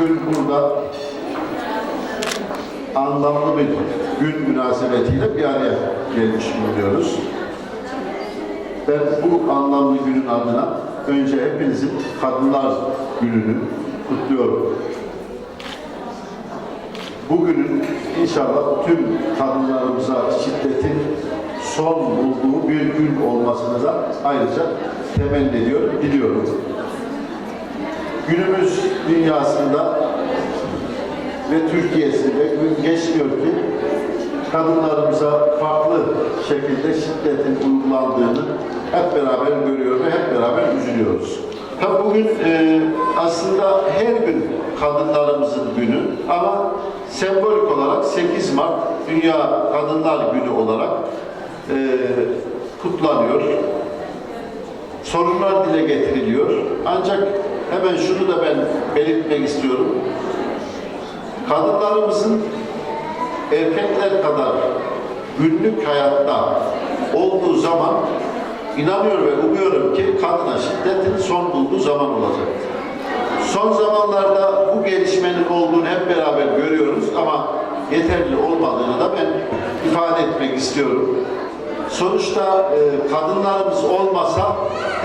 bugün burada anlamlı bir gün münasebetiyle bir araya gelmiş bulunuyoruz. Ben bu anlamlı günün adına önce hepinizin Kadınlar Günü'nü kutluyorum. Bugünün inşallah tüm kadınlarımıza şiddetin son bulduğu bir gün olmasını da ayrıca temenni ediyorum, diliyorum. Günümüz dünyasında ve Türkiye'sinde gün geçmiyor ki kadınlarımıza farklı şekilde şiddetin uygulandığını hep beraber görüyor ve hep beraber üzülüyoruz. Tabi bugün e, aslında her gün kadınlarımızın günü ama sembolik olarak 8 Mart Dünya Kadınlar Günü olarak e, kutlanıyor. Sorunlar dile getiriliyor. Ancak hemen şunu da ben belirtmek istiyorum. Kadınlarımızın erkekler kadar günlük hayatta olduğu zaman inanıyor ve umuyorum ki kadına şiddetin son bulduğu zaman olacak. Son zamanlarda bu gelişmenin olduğunu hep beraber görüyoruz ama yeterli olmadığını da ben ifade etmek istiyorum. Sonuçta e, kadınlarımız olmasa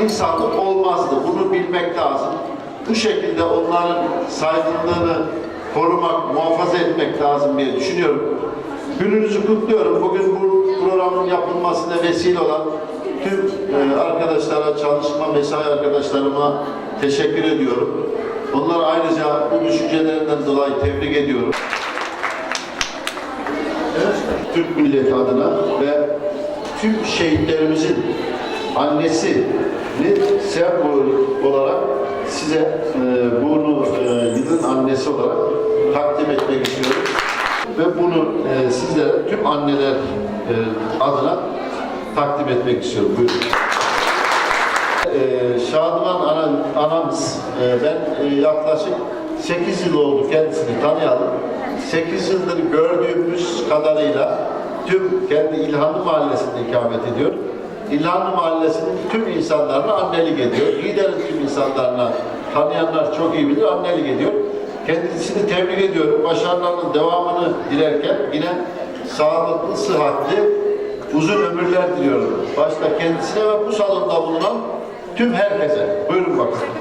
insanlık olmazdı. Bunu bilmek lazım. Bu şekilde onların saygınlığını korumak, muhafaza etmek lazım diye düşünüyorum. Gününüzü kutluyorum. Bugün bu programın yapılmasına vesile olan tüm e, arkadaşlara, çalışma mesai arkadaşlarıma teşekkür ediyorum. Onlara ayrıca bu düşüncelerinden dolayı tebrik ediyorum. Türk milleti adına ve tüm şehitlerimizin annesini sembol olarak size e, bunu e, yılın annesi olarak takdim etmek istiyorum. Ve bunu e, sizlere tüm anneler e, adına takdim etmek istiyorum. Buyurun. Ee, Şadıman ana, anamız, e, ben e, yaklaşık 8 yıl oldu kendisini tanıyalım. 8 yıldır gördüğümüz kadarıyla tüm kendi İlhanlı Mahallesi'nde ikamet ediyor. İlhanlı Mahallesi'nin tüm insanlarına annelik ediyor. Liderin tüm insanlarına tanıyanlar çok iyi bilir, annelik ediyor. Kendisini tebrik ediyorum. Başarılarının devamını dilerken yine sağlıklı, sıhhatli, uzun ömürler diliyorum. Başta kendisine ve bu salonda bulunan tüm herkese. Buyurun bakalım.